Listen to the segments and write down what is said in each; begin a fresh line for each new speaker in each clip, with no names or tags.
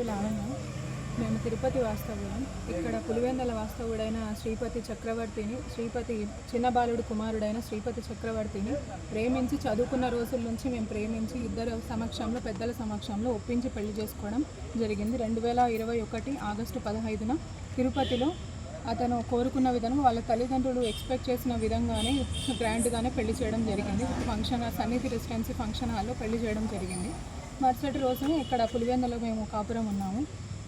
పేరు లావణ్య మేము తిరుపతి వాస్తవ్యం ఇక్కడ పులివెందల వాస్తవుడైన శ్రీపతి చక్రవర్తిని శ్రీపతి చిన్న బాలుడు కుమారుడైన శ్రీపతి చక్రవర్తిని ప్రేమించి చదువుకున్న రోజుల నుంచి మేము ప్రేమించి ఇద్దరు సమక్షంలో పెద్దల సమక్షంలో ఒప్పించి పెళ్ళి చేసుకోవడం జరిగింది. రెండు వేల ఇరవై ఒకటి ఆగస్టు పదహైదున తిరుపతిలో అతను కోరుకున్న విధంగా వాళ్ళ తల్లిదండ్రులు ఎక్స్పెక్ట్ చేసిన విధంగానే గ్రాండ్గానే పెళ్ళి చేయడం జరిగింది. ఫంక్షన్ సన్నిధి రెసిడెన్సీ ఫంక్షన్ హాల్లో పెళ్ళి చేయడం జరిగింది. మరుసటి రోజున ఇక్కడ పులివెందులో మేము కాపురం ఉన్నాము.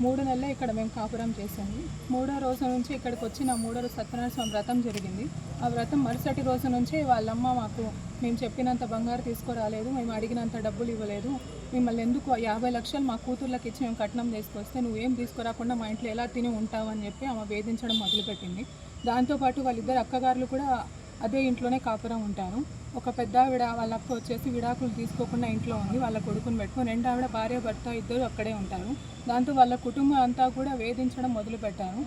మూడు నెలలే ఇక్కడ మేము కాపురం చేసాము మూడో రోజు నుంచి ఇక్కడికి వచ్చిన మూడో రోజు సత్యనారాయణ స్వామి వ్రతం జరిగింది. ఆ వ్రతం మరుసటి రోజు నుంచి వాళ్ళమ్మ మాకు మేము చెప్పినంత బంగారు తీసుకురాలేదు మేము అడిగినంత డబ్బులు ఇవ్వలేదు. మిమ్మల్ని ఎందుకు యాభై లక్షలు మా కూతుర్లకు ఇచ్చి మేము కట్నం తీసుకొస్తే నువ్వేం తీసుకురాకుండా మా ఇంట్లో ఎలా తిని ఉంటావని చెప్పి ఆమె వేధించడం మొదలుపెట్టింది. దాంతోపాటు వాళ్ళిద్దరు అక్కగారులు కూడా అదే ఇంట్లోనే కాపురం ఉంటారు. ఒక పెద్ద ఆవిడ వాళ్ళ అక్క వచ్చేసి విడాకులు తీసుకోకుండా ఇంట్లో ఉంది వాళ్ళ కొడుకుని పెట్టుకొని రెండు ఆవిడ భార్య భర్త ఇద్దరు అక్కడే ఉంటారు. దాంతో వాళ్ళ కుటుంబం అంతా కూడా వేధించడం మొదలుపెట్టారు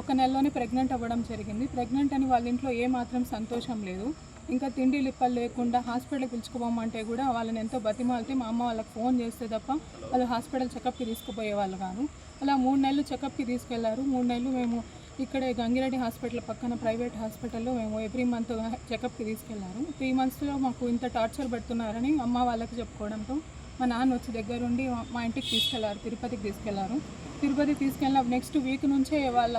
ఒక నెలలోనే ప్రెగ్నెంట్ అవ్వడం జరిగింది. ప్రెగ్నెంట్ అని వాళ్ళ ఇంట్లో ఏమాత్రం సంతోషం లేదు. ఇంకా తిండి లిప్పలు లేకుండా హాస్పిటల్కి పిలుచుకోమంటే కూడా వాళ్ళని ఎంతో బతిమాలితే మా అమ్మ వాళ్ళకి ఫోన్ చేస్తే తప్ప వాళ్ళు హాస్పిటల్ చెకప్కి తీసుకుపోయే వాళ్ళు కాదు. అలా మూడు నెలలు చెకప్కి తీసుకెళ్ళారు. మూడు నెలలు మేము ఇక్కడే గంగిరెడ్డి హాస్పిటల్ పక్కన ప్రైవేట్ హాస్పిటల్లో మేము ఎవ్రీ మంత్ చెకప్కి తీసుకెళ్ళారు. త్రీ మంత్స్లో మాకు ఇంత టార్చర్ పెడుతున్నారని అమ్మ వాళ్ళకి చెప్పుకోవడంతో మా నాన్న వచ్చి దగ్గరుండి మా ఇంటికి తీసుకెళ్ళారు తిరుపతికి తీసుకెళ్ళారు. తిరుపతి తీసుకెళ్ళిన నెక్స్ట్ వీక్ నుంచే వాళ్ళ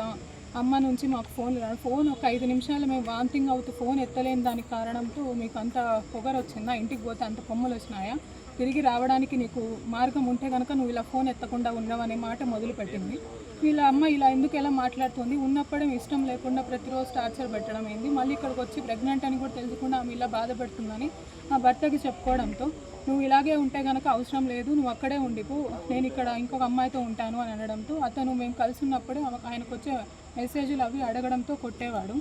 అమ్మ నుంచి మాకు ఫోన్ రా- ఫోన్ ఒక ఐదు నిమిషాలు మేము వాంతింగ్ అవుతూ ఫోన్ ఎత్తలేని దానికి కారణంతో మీకు అంత పొగరు వచ్చిందా ఇంటికి పోతే అంత కొమ్మలు వచ్చినాయా? తిరిగి రావడానికి నీకు మార్గం ఉంటే కనుక నువ్వు ఇలా ఫోన్ ఎత్తకుండా ఉన్నావు అనే మాట మొదలుపెట్టింది. వీళ్ళ అమ్మ ఇలా ఎందుకు ఎలా మాట్లాడుతుంది? ఉన్నప్పుడే ఇష్టం లేకుండా ప్రతిరోజు టార్చర్ పెట్టడం అయింది మళ్ళీ ఇక్కడికి వచ్చి ప్రెగ్నెంట్ అని కూడా తెలుసుకుండా ఆమె ఇలా బాధపడుతుందని ఆ భర్తకి చెప్పుకోవడంతో నువ్వు ఇలాగే ఉంటే కనుక అవసరం లేదు నువ్వు అక్కడే ఉండిపో నేను ఇక్కడ ఇంకొక అమ్మాయితో ఉంటాను అని అనడంతో అతను మేము కలిసి ఉన్నప్పుడే ఆయనకు వచ్చే మెసేజ్లు అవి అడగడంతో కొట్టేవాడు.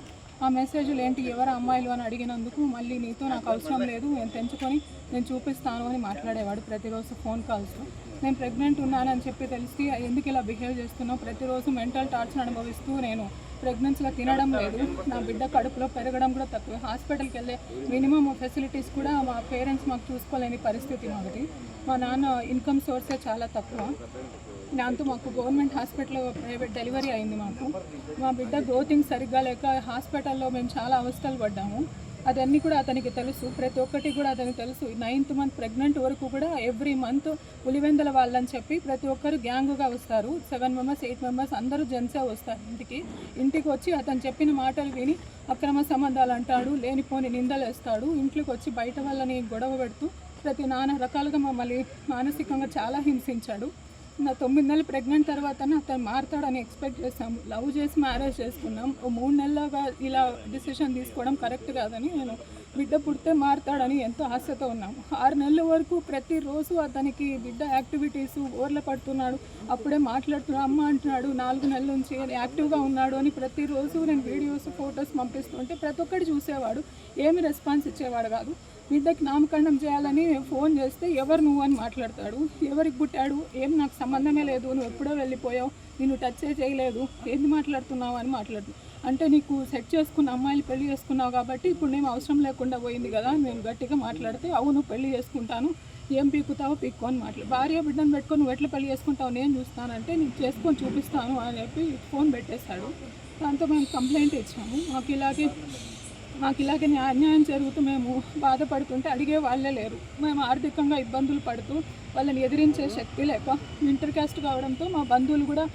ఆ మెసేజ్లు ఏంటి ఎవరు అమ్మాయిలు అని అడిగినందుకు మళ్ళీ నీతో నాకు అవసరం లేదు నేను తెంచుకొని నేను చూపిస్తాను అని మాట్లాడేవాడు ప్రతిరోజు ఫోన్ కాల్స్లో నేను ప్రెగ్నెంట్ ఉన్నానని చెప్పి తెలిసి ఎందుకు ఇలా బిహేవ్ చేస్తున్నావు? ప్రతిరోజు మెంటల్ టార్చర్ అనుభవిస్తూ నేను ప్రెగ్నెన్సీలో తినడం లేదు. నా బిడ్డ కడుపులో పెరగడం కూడా తక్కువ. హాస్పిటల్కి వెళ్ళే మినిమం ఫెసిలిటీస్ కూడా మా పేరెంట్స్ మాకు చూసుకోలేని పరిస్థితి మాది. మా నాన్న ఇన్కమ్ సోర్సే చాలా తక్కువ. దాంతో మాకు గవర్నమెంట్ హాస్పిటల్లో ప్రైవేట్ డెలివరీ అయింది మాకు. మా బిడ్డ గ్రోతింగ్ సరిగ్గా లేక హాస్పిటల్లో మేము చాలా అవస్థలు పడ్డాము. అదన్నీ కూడా అతనికి తెలుసు. ప్రతి ఒక్కటి కూడా అతనికి తెలుసు. నైన్త్ మంత్ ప్రెగ్నెంట్ వరకు కూడా ఎవ్రీ మంత్ ఉలివెందల వాళ్ళని చెప్పి ప్రతి ఒక్కరు గ్యాంగ్గా వస్తారు. సెవెన్ మెంబర్స్ ఎయిట్ మెంబర్స్ అందరూ జెంట్సే వస్తారు ఇంటికి. ఇంటికి వచ్చి అతను చెప్పిన మాటలు విని అక్రమ సంబంధాలు అంటాడు లేనిపోని నిందలు వేస్తాడు ఇంట్లోకి వచ్చి బయట వాళ్ళని గొడవ పెడుతూ ప్రతి నానా రకాలుగా మమ్మల్ని మానసికంగా చాలా హింసించాడు. నా తొమ్మిది నెలలు ప్రెగ్నెంట్ తర్వాత అతను మారుతాడని ఎక్స్పెక్ట్ చేసాము లవ్ చేసి మ్యారేజ్ చేసుకున్నాం. ఓ మూడు నెలలుగా ఇలా డిసిషన్ తీసుకోవడం కరెక్ట్ కాదని నేను బిడ్డ పుడితే మారుతాడని ఎంతో ఆశతో ఉన్నాము ఆరు నెలల వరకు ప్రతిరోజు అతనికి బిడ్డ యాక్టివిటీస్ ఓర్ల పడుతున్నాడు. అప్పుడే మాట్లాడుతున్నాడు అమ్మ అంటున్నాడు. నాలుగు నెలల నుంచి యాక్టివ్గా ఉన్నాడు అని ప్రతిరోజు నేను వీడియోస్ ఫొటోస్ పంపిస్తుంటే ప్రతి ఒక్కటి చూసేవాడు. ఏమి రెస్పాన్స్ ఇచ్చేవాడు కాదు. బిడ్డకి నామకరణం చేయాలని ఫోన్ చేస్తే ఎవరు నువ్వు అని మాట్లాడతాడు. ఎవరికి పుట్టాడు? ఏం నాకు సంబంధమే లేదు. నువ్వు ఎప్పుడో వెళ్ళిపోయావు. నేను టచ్ చేయలేదు. ఏంది మాట్లాడుతున్నావు అని మాట్లాడు అంటే నీకు సెట్ చేసుకున్న అమ్మాయిలు పెళ్ళి చేసుకున్నావు కాబట్టి ఇప్పుడు నేను అవసరం లేకుండా పోయింది కదా. నేను గట్టిగా మాట్లాడితే అవును పెళ్ళి చేసుకుంటాను. ఏం పీకుతావో పీక్కు అని మాట్లాడు భార్య బిడ్డను పెట్టుకొని నువ్వు ఎట్లా పెళ్ళి చేసుకుంటావు? నేను చూస్తానంటే నేను చేసుకొని చూపిస్తాను అని చెప్పి ఫోన్ పెట్టేశాడు దాంతో మేము కంప్లైంట్ ఇచ్చాము. మాకు ఇలాగే మాకు ఇలాగనే అన్యాయం జరుగుతూ మేము బాధపడుతుంటే అడిగే వాళ్ళే లేరు. మేము ఆర్థికంగా ఇబ్బందులు పడుతూ వాళ్ళని ఎదిరించే శక్తి లేక ఇంటర్ క్యాస్ట్ కావడంతో మా బంధువులు కూడా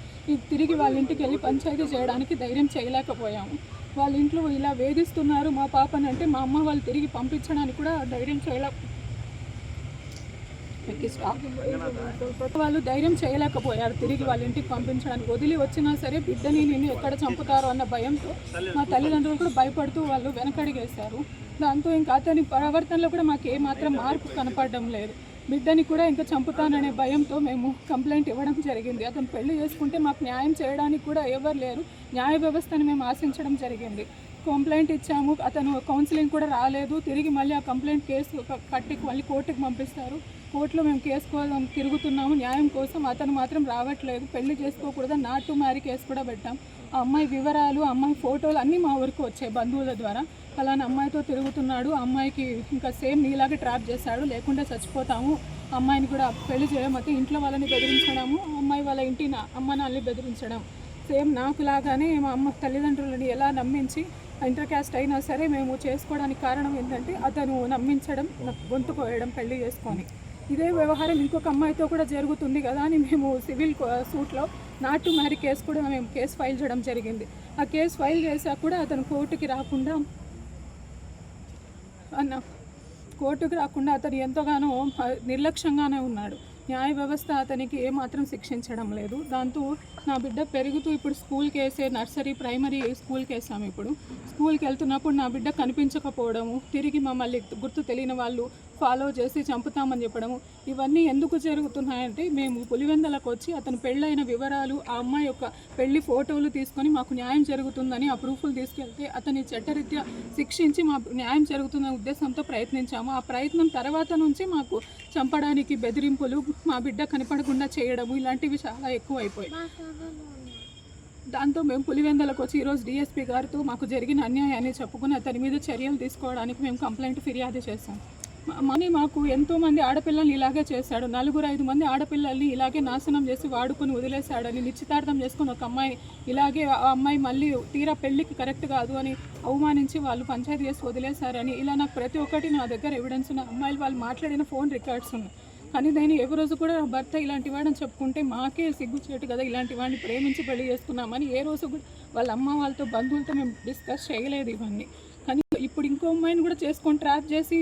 తిరిగి వాళ్ళ ఇంటికి వెళ్ళి పంచాయతీ చేయడానికి ధైర్యం చేయలేకపోయాము. వాళ్ళ ఇంట్లో ఇలా వేధిస్తున్నారు మా పాపని అంటే మా అమ్మ వాళ్ళు తిరిగి పంపించడానికి కూడా ధైర్యం ఎక్కిస్తా. వాళ్ళు ధైర్యం చేయలేకపోయారు. తిరిగి వాళ్ళ ఇంటికి పంపించడానికి వదిలి వచ్చినా సరే బిడ్డని నేను ఎక్కడ చంపుతారో అన్న భయంతో మా తల్లిదండ్రులు కూడా భయపడుతూ వాళ్ళు వెనకడిగేశారు. దాంతో ఇంకా అతని ప్రవర్తనలో కూడా మాకు ఏమాత్రం మార్పు కనపడడం లేదు. బిడ్డని కూడా ఇంకా చంపుతాననే భయంతో మేము కంప్లైంట్ ఇవ్వడం జరిగింది. అతను పెళ్ళి చేసుకుంటే మాకు న్యాయం చేయడానికి కూడా ఎవరు లేరు. న్యాయ వ్యవస్థని మేము ఆశించడం జరిగింది. కంప్లైంట్ ఇచ్చాము. అతను కౌన్సిలింగ్ కూడా రాలేదు. తిరిగి మళ్ళీ ఆ కంప్లైంట్ కేసు కట్టి మళ్ళీ కోర్టుకి పంపిస్తారు. కోర్టులో మేము కేసు కోసం తిరుగుతున్నాము. న్యాయం కోసం అతను మాత్రం రావట్లేదు. పెళ్ళి చేసుకోకూడదు నాట్ టు మ్యారీ కేసు కూడా పెట్టాం. ఆ అమ్మాయి వివరాలు అమ్మాయి ఫోటోలు అన్నీ మా వరకు వచ్చాయి బంధువుల ద్వారా. అలానే అమ్మాయితో తిరుగుతున్నాడు. ఆ అమ్మాయికి ఇంకా సేమ్ నీలాగే ట్రాప్ చేశాడు. లేకుంటే చచ్చిపోతాము. అమ్మాయిని కూడా పెళ్ళి చేయమతి ఇంట్లో వాళ్ళని బెదిరించడము అమ్మాయి వాళ్ళ ఇంటి నా- అమ్మ నాన్నని బెదిరించడం. సేమ్ నాకు లాగానే మా అమ్మ తల్లిదండ్రులని ఎలా నమ్మించి ఇంటర్ క్యాస్ట్ అయినా సరే మేము చేసుకోవడానికి కారణం ఏంటంటే అతను నమ్మించడం నాకు గొంతు కోయడం పెళ్ళి చేసుకొని. ఇదే వ్యవహారం ఇంకొక అమ్మాయితో కూడా జరుగుతుంది కదా అని మేము సివిల్ సూట్లో నాటు మ్యారీ కేసు కూడా మేము కేసు ఫైల్ చేయడం జరిగింది. ఆ కేసు ఫైల్ చేశాక కూడా అతను కోర్టుకి రాకుండా అన్న కోర్టుకి రాకుండా అతను ఎంతగానో నిర్లక్ష్యంగానే ఉన్నాడు. న్యాయ వ్యవస్థ అతనికి ఏమాత్రం శిక్షించడం లేదు. దాంతో నా బిడ్డ పెరుగుతూ ఇప్పుడు స్కూల్కి వేసే నర్సరీ ప్రైమరీ స్కూల్కి వేసాము ఇప్పుడు. స్కూల్కి వెళ్తున్నప్పుడు నా బిడ్డ కనిపించకపోవడము తిరిగి మమ్మల్ని గుర్తు తెలియని వాళ్ళు ఫాలో చేసి చంపుతామని చెప్పడము ఇవన్నీ ఎందుకు జరుగుతున్నాయంటే మేము పులివెందలకు వచ్చి అతను పెళ్ళైన వివరాలు ఆ అమ్మాయి యొక్క పెళ్ళి ఫోటోలు తీసుకొని మాకు న్యాయం జరుగుతుందని ఆ ప్రూఫ్లు తీసుకెళ్తే అతని చట్టరీత్యా శిక్షించి మా న్యాయం జరుగుతున్న ఉద్దేశంతో ప్రయత్నించాము. ఆ ప్రయత్నం తర్వాత నుంచి మాకు చంపడానికి బెదిరింపులు మా బిడ్డ కనపడకుండా చేయడము ఇలాంటివి చాలా ఎక్కువైపోయాయి. దాంతో మేము పులివెందలకు వచ్చి ఈరోజు డిఎస్పీ గారితో మాకు జరిగిన అన్యాయాన్ని చెప్పుకుని అతని మీద చర్యలు తీసుకోవడానికి మేము కంప్లైంట్ ఫిర్యాదు చేశాం. మనీ మాకు ఎంతో మంది ఆడపిల్లల్ని ఇలాగే చేశాడు. నలుగురు ఐదు మంది ఆడపిల్లల్ని ఇలాగే నాశనం చేసి వాడుకొని వదిలేశాడని నిశ్చితార్థం చేసుకుని ఒక అమ్మాయి ఇలాగే ఆ అమ్మాయి మళ్ళీ తీరా పెళ్ళికి కరెక్ట్ కాదు అని అవమానించి వాళ్ళు పంచాయతీ చేసి వదిలేశారని ఇలా నాకు ప్రతి ఒక్కటి నా దగ్గర ఎవిడెన్స్ ఉన్న అమ్మాయిలు వాళ్ళు మాట్లాడిన ఫోన్ రికార్డ్స్ ఉన్నాయి. కానీ నేను ఏ రోజు కూడా నా భర్త ఇలాంటి వాడని చెప్పుకుంటే మాకే సిగ్గుచేటు కదా ఇలాంటి వాడిని ప్రేమించి పెళ్ళి చేసుకున్నామని ఏ రోజు కూడా వాళ్ళ అమ్మ వాళ్ళతో బంధువులతో మేము డిస్కస్ చేయలేదు ఇవన్నీ. ఇప్పుడు ఇంకో అమ్మాయిని కూడా చేసుకొని ట్రాప్ చేసి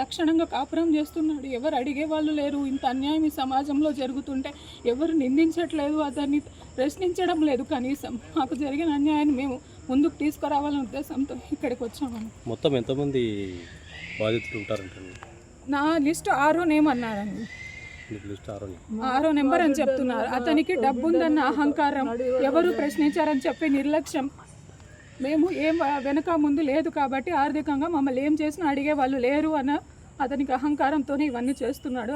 లక్షణంగా కాపురం చేస్తున్నాడు. ఎవరు అడిగే వాళ్ళు లేరు. ఇంత అన్యాయం ఈ సమాజంలో జరుగుతుంటే ఎవరు నిందించట్లేదు. అతన్ని ప్రశ్నించడం లేదు కనీసం. మాకు జరిగిన అన్యాయాన్ని మేము ముందుకు తీసుకురావాలనే ఉద్దేశంతో ఇక్కడికి వచ్చామని.
మొత్తం ఎంతమంది బాధితులు ఉంటారంటండి?
నా లిస్ట్ ఆరో నేమ్ అన్నారండి. ఆరో నెంబర్ అని చెప్తున్నారు. అతనికి డబ్బు ఉందన్న అహంకారం. ఎవరు ప్రశ్నించారని చెప్పి నిర్లక్ష్యం. మేము ఏం వెనక ముందు లేదు కాబట్టి ఆర్థికంగా మమ్మల్ని ఏం చేసినా అడిగే వాళ్ళు లేరు అన్న అతనికి అహంకారంతోనే ఇవన్నీ చేస్తున్నాడు.